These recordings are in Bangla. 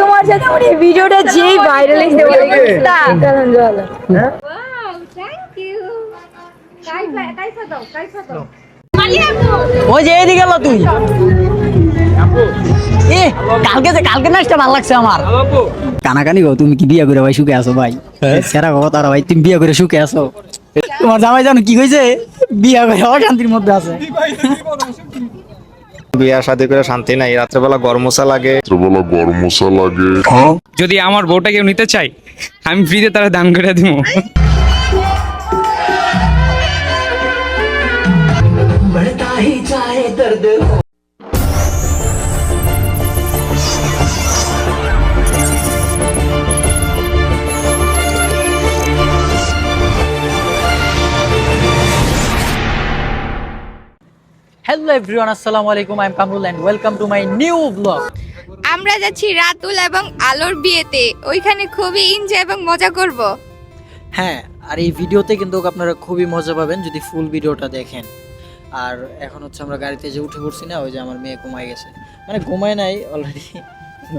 তোমার সাথে আমার এই ভিডিওটা যেই ভাইরাল হয়েছে বলে daw. ওই যে এদিকে গেল তুই। এ কালকে যে কালকে নাচটা ভালো লাগছে আমার। কানাকানি গো তুমি কি বিয়া করে ভাই সুখে আছো ভাই? সেরা গো তারা ভাই তুমি বিয়া করে সুখে আছো। তোমার জামাই জানো কি কইছে? বিয়া করে অশান্তির মধ্যে আছে। বিয়া শাদি করে শান্তি নাই রাত্রেবেলা গরমসা লাগে। রাত্রেবেলা লাগে। যদি আমার বউটা কেউ নিতে চাই আমি ফ্রিতে তারা দাম করে দিব। হ্যালো এভরিওয়ান আসসালামু আলাইকুম I am Kamrul and welcome to my new blog আমরা যাচ্ছি রাতুল এবং আলোর বিয়েতে। ওইখানে খুবই এনজয় এবং মজা করব। হ্যাঁ আর এই ভিডিওতে কিন্তু আপনারা খুবই মজা পাবেন যদি ফুল ভিডিওটা দেখেন। আর এখন হচ্ছে আমরা গাড়িতে যে উঠে পড়ছি না ওই যে আমার মেয়ে ঘুমায় গেছে। মানে ঘুমায় নাই অলরেডি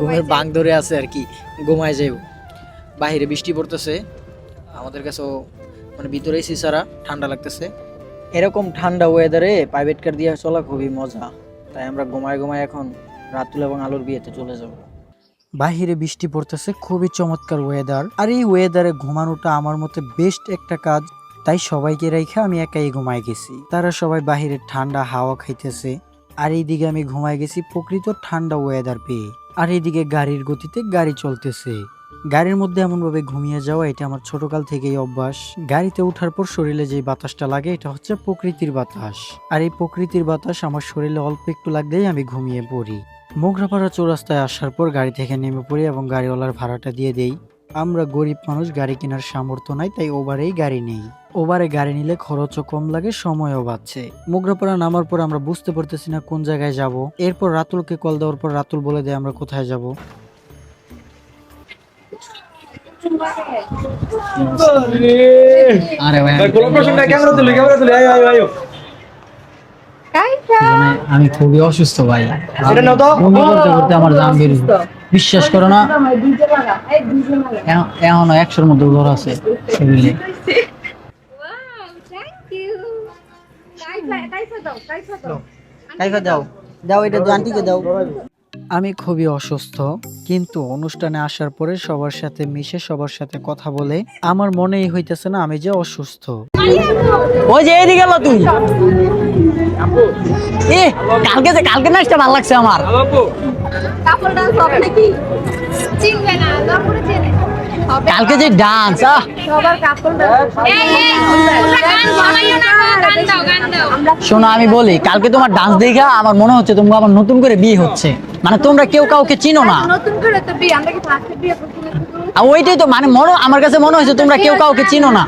ঘুমের বাং ধরে আছে আর কি ঘুমায় যাইও বাইরে বৃষ্টি পড়তেছে আমাদের কাছেও মানে ভিতরে এসি ছাড়া ঠান্ডা লাগতেছে। এরকম ঠান্ডা ওয়েদারে প্রাইভেট কার দিয়ে চলা খুবই মজা। তাই আমরা ঘুমায় ঘুমায় এখন রাতুল এবং আলুর বিয়েতে চলে যাব। বাহিরে বৃষ্টি পড়তেছে, খুবই চমৎকার ওয়েদার আর এই ওয়েদারে ঘুমানোটা আমার মতে বেস্ট একটা কাজ। তাই সবাইকে রেখে আমি একাই ঘুমাই গেছি। তারা সবাই বাহিরে ঠান্ডা হাওয়া খাইতেছে। আর এইদিকে আমি ঘুমাই গেছি প্রকৃত ঠান্ডা ওয়েদার পেয়ে আর এইদিকে গাড়ির গতিতে গাড়ি চলতেছে। গাড়ির মধ্যে এমনভাবে ঘুমিয়ে যাওয়া, এটা আমার ছোটকাল থেকেই অভ্যাস। গাড়িতে ওঠার পর শরীরে যে বাতাসটা লাগে, এটা হচ্ছে প্রকৃতির বাতাস। আর এই প্রকৃতির বাতাস আমার শরীরে অল্প একটু লাগলেই আমি ঘুমিয়ে পড়ি। মোগরাপাড়া চৌরাস্তায় আসার পর গাড়ি থেকে নেমে পড়ি এবং গাড়িওয়ালার ভাড়াটা দিয়ে দেই। আমরা গরিব মানুষ, গাড়ি কেনার সামর্থ্য নাই, তাই ওভারেই গাড়ি নেই। ওভারে গাড়ি নিলে খরচও কম লাগে, সময়ও বাঁচছে মোগরাপাড়া নামার পর আমরা বুঝতে পারতেছি না কোন জায়গায় যাব। এরপর রাতুলকে কল দেওয়ার পর রাতুল বলে দেয়, আমরা কোথায় যাব? আরে ভাই আমি খুবই অসুস্থ ভাই। বমি করতে করতে আমার জান বেরিয়ে বিশ্বাস করো না। এখনও একশোর মধ্যে ঘর আছে শরীরে দাও দাও। এটা আন্টিকে দাও। আমি খুবই অসুস্থ, কিন্তু অনুষ্ঠানে আসার পরে সবার সাথে মিশে সবার সাথে কথা বলে আমার মনেই হইতেছে না আমি যে অসুস্থ। ওই যে এদিকে গেল তুই। এ, কালকে যে কালকে নাচটা ভালো লাগছে আমার। কালকে যে ডান্স শোনো, আমি বলি, কালকে তোমার ডান্স দেখা আমার মনে হচ্ছে তোমরা আবার নতুন করে বিয়ে হচ্ছে। মানে তোমরা কেউ কাউকে চিনো না। নতুন করে তো বিয়ে আমরা কি ফার্স্টে বিয়ে আর ওইটাই তো মানে মনে আমার কাছে মনে হয়েছে তোমরা কেউ কাউকে চিনো না।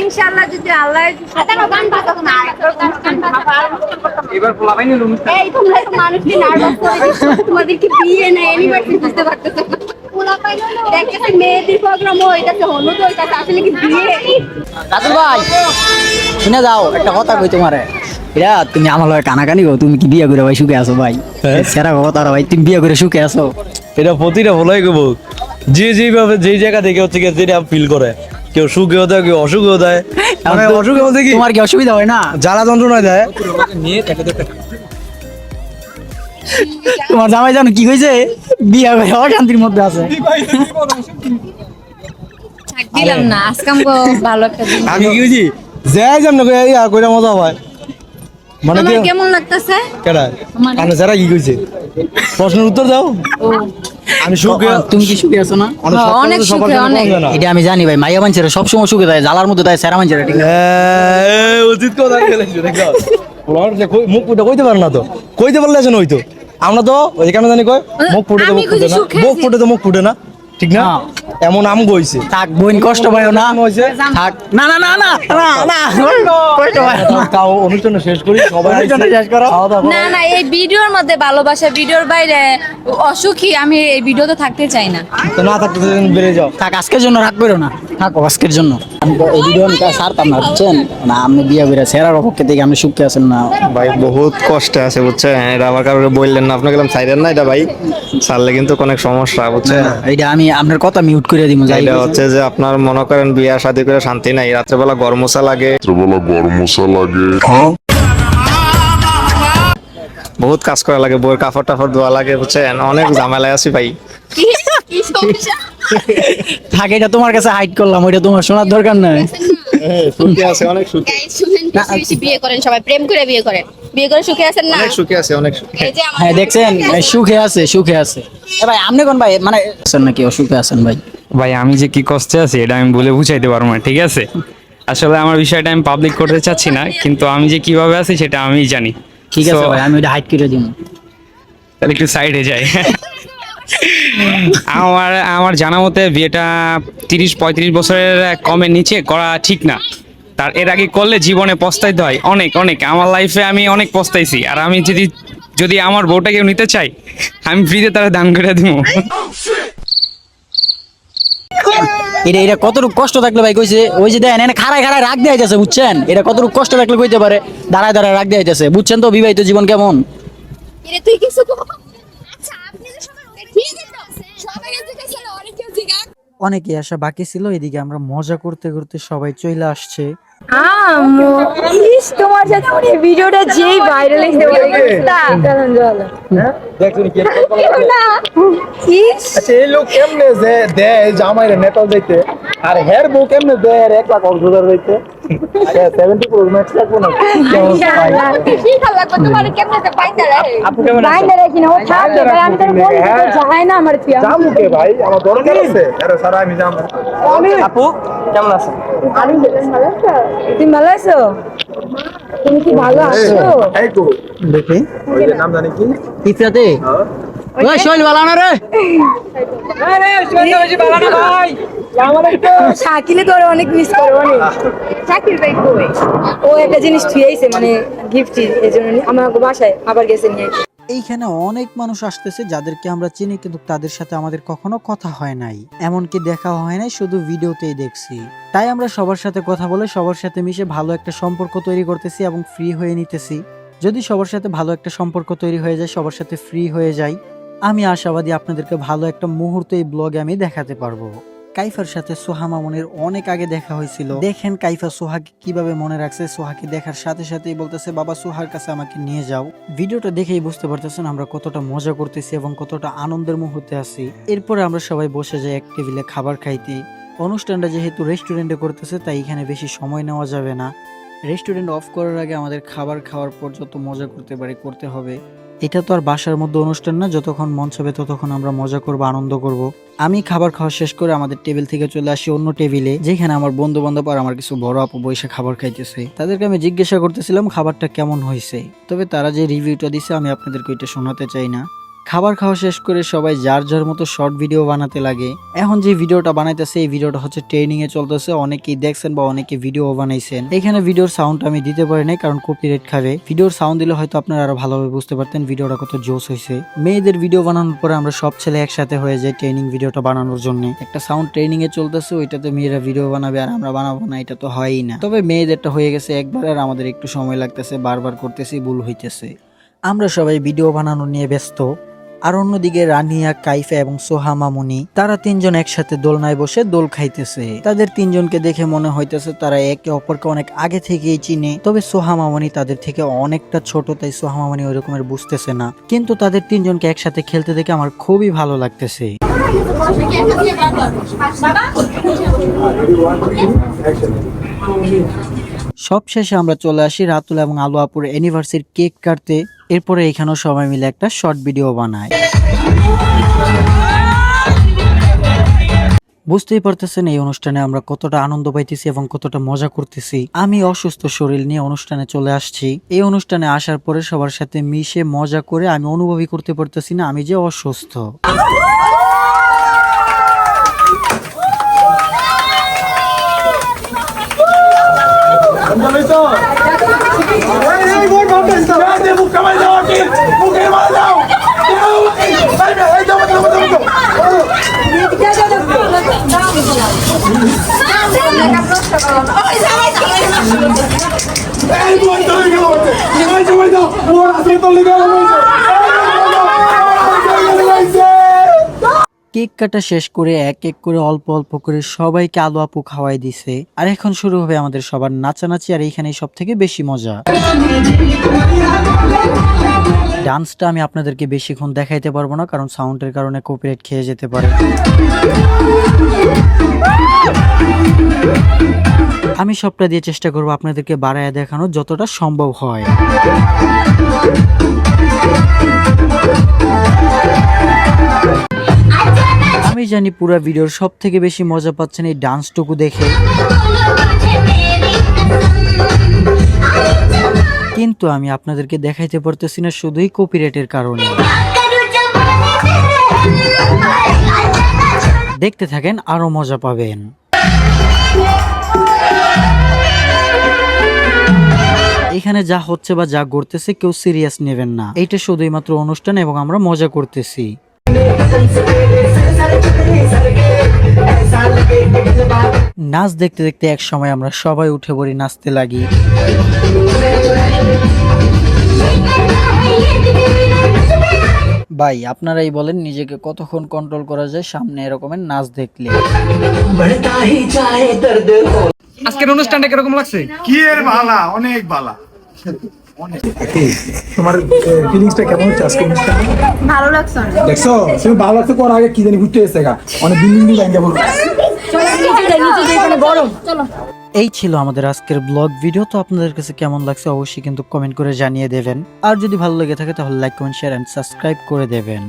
ইনশাআল্লাহ যদি আল্লাহ গান না এবার এই তোমরা তো মানুষকে নার্ভাস করে তোমাদের কি বিয়ে না অ্যানিভার্সারি বুঝতে পারতেছো না। দেখতেছি মেয়েদের প্রোগ্রাম হইতাছে হলুদ হইতাছে আসলে কি বিয়ে? রাতুল ভাই শুনে যাও একটা কথা কই তোমারে। এরা তুমি আমার লগে কানাকানি গো তুমি কি বিয়ে করে ভাই সুখে আছো ভাই? সেরা কথা ভাই তুমি বিয়ে করে সুখে আছো। এটা প্রতিটা ভুলাই গো যে যেভাবে যেই জায়গা থেকে হচ্ছে যেটা ফিল করে কেউ সুখেও দেয় কেউ অসুখেও দেয়। মানে তো- অসুখে বলতে কি? তোমার কি অসুবিধা হয় না? জ্বালা যন্ত্রণায় দেয়। তোমার জামাই জানো কি কইছে? বিয়ে করে অশান্তির মধ্যে আছে। দিলাম না আজকে আমগো ভালো একটা দিন। আমি কি বুঝি যাই আর কইরা মজা হয়। মানে কি কেমন লাগতেছে? কেডা আপনি যারা কি কইছে? প্রশ্নের উত্তর দাও। আমি সুখে তুমি কি সুখে আছো না? অনেক সব সবার সুখে, অনেক। এটা আমি জানি ভাই মাইয়া মানুষেরা সবসময় সুখে দেয় জ্বালার মধ্যে দেয় সেরা মানুষেরা ঠিক আছে? হ্যাঁ, উচিত কথা দেখো কই- মুখ কইতে পারে না তো। কইতে পারলে আছে ওই তো আমরা তো ওই কেন জানি কয় মুখ ফুটে তো মুখ ফুটে না। মুখ ফুটে তো মুখ ফুটে না। ঠিক না। এমন আম গইছে। থাক বোন কষ্ট পাইও না। হয়েছে থাক। না না না না না না কষ্ট পাইও তাও অনুষ্ঠান শেষ করি সবাই অনুষ্ঠান শেষ করো। না না এই ভিডিওর মধ্যে ভালোবাসা ভিডিওর বাইরে অসুখী আমি এই ভিডিওতে থাকতে চাই না। তো না থাকতে তুমি বেড়ে যাও। থাক আজকের জন্য রাগ করো না। থাকো আজকের জন্য। আমি তো এই ভিডিও নিতে ছাড়তাম না বুঝছেন? না আপনি বিয়ে করে সেরার পক্ষে থেকে আপনি সুখে আছেন না। ভাই বহুত কষ্টে আছে বুঝছেন? এটা আবার কাউকে বললেন না। আপনাকে সাইডেন না এটা ভাই? সারলে কিন্তু অনেক সমস্যা বুঝছেন? এটা আমি আপনার কথা মিউট করে দিব যাই এটা হচ্ছে যে আপনার মনে করেন বিয়া শাদী করে শান্তি নাই রাত্রেবেলা গরমসা লাগে। রাত্রেবেলা গরমসা লাগে। বহুত কাজ করা লাগে বইয়ের কাপড় টাপড় ধোয়া লাগে বুঝছেন? অনেক ঝামেলায় আছি ভাই। কি কি সমস্যা? থাক এটা তোমার কাছে হাইড করলাম ওইটা তোমার শোনার দরকার নাই। সুখী আছে অনেক সুখী। শুনেন বেশি বিয়ে করেন সবাই প্রেম করে বিয়ে করেন। বিয়ে করে সুখে আছেন না? অনেক সুখী আছে অনেক সুখী। হ্যাঁ দেখছেন? সুখে আছে সুখে আছে। ভাই আপনি কোন ভাই? মানে আছেন নাকি? অসুখে আছেন ভাই। ভাই আমি যে কি কষ্টে আছি এটা আমি বলে বুঝাইতে পারব না ঠিক আছে? আসলে আমার বিষয়টা আমি পাবলিক করতে চাচ্ছি না কিন্তু আমি যে কীভাবে আছি সেটা আমিই জানি। ঠিক আছে ভাই আমি ওইটা হাইড করে দিব। তাহলে একটু সাইডে যাই। আমার আমার জানা মতে বিয়েটা তিরিশ পঁয়ত্রিশ বছরের কমের নিচে করা ঠিক না। তার এর আগে করলে জীবনে পস্তাইতে হয় অনেক অনেক। আমার লাইফে আমি অনেক পস্তাইছি আর আমি যদি যদি আমার বউটা কেউ নিতে চাই আমি ফ্রিতে তারা দান করে দিব। এটা এটা কতটুকু কষ্ট থাকলে ভাই? কইছে, ওই যে দেন, এনে খাড়ায় খাড়ায় রাগ দিয়ে যাচ্ছে বুঝছেন? এটা কতটুকু কষ্ট থাকলে কইতে পারে? দাঁড়ায় দাঁড়ায় রাখ দিয়ে যাচ্ছে বুঝছেন তো বিবাহিত জীবন কেমন? তুই কিছু কর আচ্ছা আপনি যে সবাই ঠিক আছে তো সবাই জিজ্ঞাসা করলে অনেক কেউ অনেকে আসা বাকি ছিল এদিকে আমরা মজা করতে করতে সবাই চলে আসছে। তোমার সাথে আমার ভিডিওটা যেই ভাইরাল ইস আচ্ছা এই লোক কেমনে যে দেয় জামাইরে নেপাল যাইতে? আর হের বউ কেমনে দেয়? এক লাখ কক্সবাজার যাইতে সেভেন্টি প্রো ম্যাক্স লাগবো না ভাই? আপু কেমন আছেন? রাখি না ও থাকবে ভাই আমি তোর বলি তো যায় না আমার পিয়া যাব কে ভাই? আমার দরকার আছে। আরে স্যার আমি যাব। আপু কেমন আছেন? আমি ভালো আছো। তুমি ভালো আছো? তুমি কি ভালো আছো? এই তো। দেখে। ওই যে নাম জানি কি? ইফরাতে। ওই শৈল বালা না রে শাকিলে তোর অনেক মিস অনেক। শাকিল ভাই কই? ও একটা জিনিস থুয়েছে মানে গিফট আমার বাসায় আবার গেছে নিয়ে। এইখানে অনেক মানুষ আসতেছে যাদেরকে আমরা চিনি, কিন্তু তাদের সাথে আমাদের কখনো কথা হয় নাই। এমনকি দেখা হয় নাই, শুধু ভিডিওতেই দেখছি। তাই আমরা সবার সাথে কথা বলে, সবার সাথে মিশে ভালো একটা সম্পর্ক তৈরি করতেছি এবং ফ্রি হয়ে নিতেছি। যদি সবার সাথে ভালো একটা সম্পর্ক তৈরি হয়ে যায়, সবার সাথে ফ্রি হয়ে যায় আমি আশাবাদী আপনাদেরকে ভালো একটা মুহূর্ত এই ব্লগে আমি দেখাতে পারব। কাইফার সাথে সোহা মামুনের অনেক আগে দেখা হয়েছিল। দেখেন কাইফা সোহাকে কীভাবে মনে রাখছে সোহাকে দেখার সাথে সাথেই বলতেছে, বাবা, সোহার কাছে আমাকে নিয়ে যাও। ভিডিওটা দেখেই বুঝতে পারতেছেন আমরা কতটা মজা করতেছি এবং কতটা আনন্দের মুহূর্তে আছি। এরপরে আমরা সবাই বসে যাই এক টেবিলে খাবার খাইতে। অনুষ্ঠানটা যেহেতু রেস্টুরেন্টে করতেছে, তাই এখানে বেশি সময় নেওয়া যাবে না। রেস্টুরেন্ট অফ করার আগে আমাদের খাবার খাওয়ার পর যত মজা করতে পারি, করতে হবে। এটা তো আর বাসার মধ্যে অনুষ্ঠান না, যতক্ষণ মঞ্চ হবে ততক্ষণ আমরা মজা করব, আনন্দ করব। আমি খাবার খাওয়া শেষ করে আমাদের টেবিল থেকে চলে আসি অন্য টেবিলে, যেখানে আমার বন্ধু বান্ধব আর আমার কিছু বড় আপু বসে খাবার খাইতেছে। তাদেরকে আমি জিজ্ঞাসা করতেছিলাম, খাবারটা কেমন হয়েছে তবে তারা যে রিভিউটা দিছে, আমি আপনাদেরকে এটা শোনাতে চাই না। খাবার খাওয়া শেষ করে সবাই যার যার মতো শর্ট ভিডিও বানাতে লাগে। এখন যে ভিডিওটা বানাইতেছে, এই ভিডিওটা হচ্ছে ট্রেনিং এ চলতেছে। অনেকেই দেখছেন বা অনেকে ভিডিও বানাইছেন। এখানে ভিডিওর সাউন্ড আমি দিতে পারি নাই কারণ কপিরাইট খাবে। ভিডিওর সাউন্ড দিলে হয়তো আপনারা আরও ভালোভাবে বুঝতে পারতেন ভিডিওটা কত জোস হয়েছে। মেয়েদের ভিডিও বানানোর পরে আমরা সব ছেলে একসাথে হয়ে যাই ট্রেনিং ভিডিওটা বানানোর জন্য। একটা সাউন্ড ট্রেনিং এ চলতেছে, ওইটাতে মেয়েরা ভিডিও বানাবে আর আমরা বানাবো না, এটা তো হয়ই না। তবে মেয়েদেরটা হয়ে গেছে একবার আর আমাদের একটু সময় লাগতেছে, বারবার করতেছি, ভুল হইতেছে। আমরা সবাই ভিডিও বানানো নিয়ে ব্যস্ত। আর অন্যদিকে রানিয়া, কাইফা এবং সোহা মামুনি তারা তিনজন একসাথে দোলনায় বসে দোল খাইতেছে। তাদের তিনজনকে দেখে মনে হইতেছে তারা একে অপরকে অনেক আগে থেকেই চিনে, তবে সোহা মামুনি তাদের থেকে অনেকটা ছোট, তাই সোহা মামুনি ওই রকমের বুঝতেছে না। কিন্তু তাদের তিনজনকে একসাথে খেলতে দেখে আমার খুবই ভালো লাগতেছে। সবশেষে আমরা চলে আসি রাতুল এবং আলু আপুর অ্যানিভার্সারির কেক কাটতে। এরপরে এখানেও সবাই মিলে একটা শর্ট ভিডিও বানায়। বুঝতেই পারতেছেন এই অনুষ্ঠানে আমরা কতটা আনন্দ পাইতেছি এবং কতটা মজা করতেছি। আমি অসুস্থ শরীর নিয়ে অনুষ্ঠানে চলে আসছি। এই অনুষ্ঠানে আসার পরে সবার সাথে মিশে মজা করে আমি অনুভবই করতে পারতেছি না, আমি যে অসুস্থ। কেক কাটা শেষ করে এক এক করে অল্প অল্প করে সবাইকে আলু আপু খাওয়াই দিছে। আর এখন শুরু হবে আমাদের সবার নাচানাচি, আর এইখানেই সব থেকে বেশি মজা। ডান্সটা আমি আপনাদেরকে বেশিক্ষণ দেখাইতে পারব না, কারণ সাউন্ডের কারণে কপিরাইট খেয়ে যেতে পারে। আমি সবটা দিয়ে চেষ্টা করব আপনাদেরকে বাড়ায় দেখানো যতটা সম্ভব হয়। আমি জানি পুরো ভিডিওর সব থেকে বেশি মজা পাচ্ছেন এই ডান্সটুকু দেখে। কিন্তু আমি আপনাদেরকে দেখাইতে পারতেছি না শুধুই কপিরাইটের কারণে। দেখতে থাকেন, আরও মজা পাবেন। এখানে যা হচ্ছে বা যা ঘটতেছে কেউ সিরিয়াস নেবেন না। এইটা শুধুই মাত্র অনুষ্ঠান এবং আমরা মজা করতেছি। নাচ দেখতে দেখতে এক সময় আমরা সবাই উঠে পড়ি, নাচতে লাগি। ভাই আপনারাই বলেন নিজেকে কতক্ষণ কন্ট্রোল করা যায় সামনে এরকমের নাচ দেখলে। আজকের অনুষ্ঠানটা কীরকম লাগছে? কি এর ভালা অনেক ভালা তোমার ফিলিংসটা কেমন হচ্ছে আজকে অনুষ্ঠানে? ভালো লাগছে অনেক। দেখছ? তুমি ভালো লাগছে কোন আগে কি জানি ঘুরতে এসে গা। অনেক বিল্ডিং বিল্ডিং ভেঙে পড়বে নিচে নিচে এখানে গরম। এই ছিল আমাদের আজকের ব্লগ ভিডিও তো আপনাদের কাছে কেমন লাগছে অবশ্যই কিন্তু কমেন্ট করে জানিয়ে দেবেন। আর যদি ভালো লেগে থাকে তাহলে like comment share and subscribe করে দেবেন।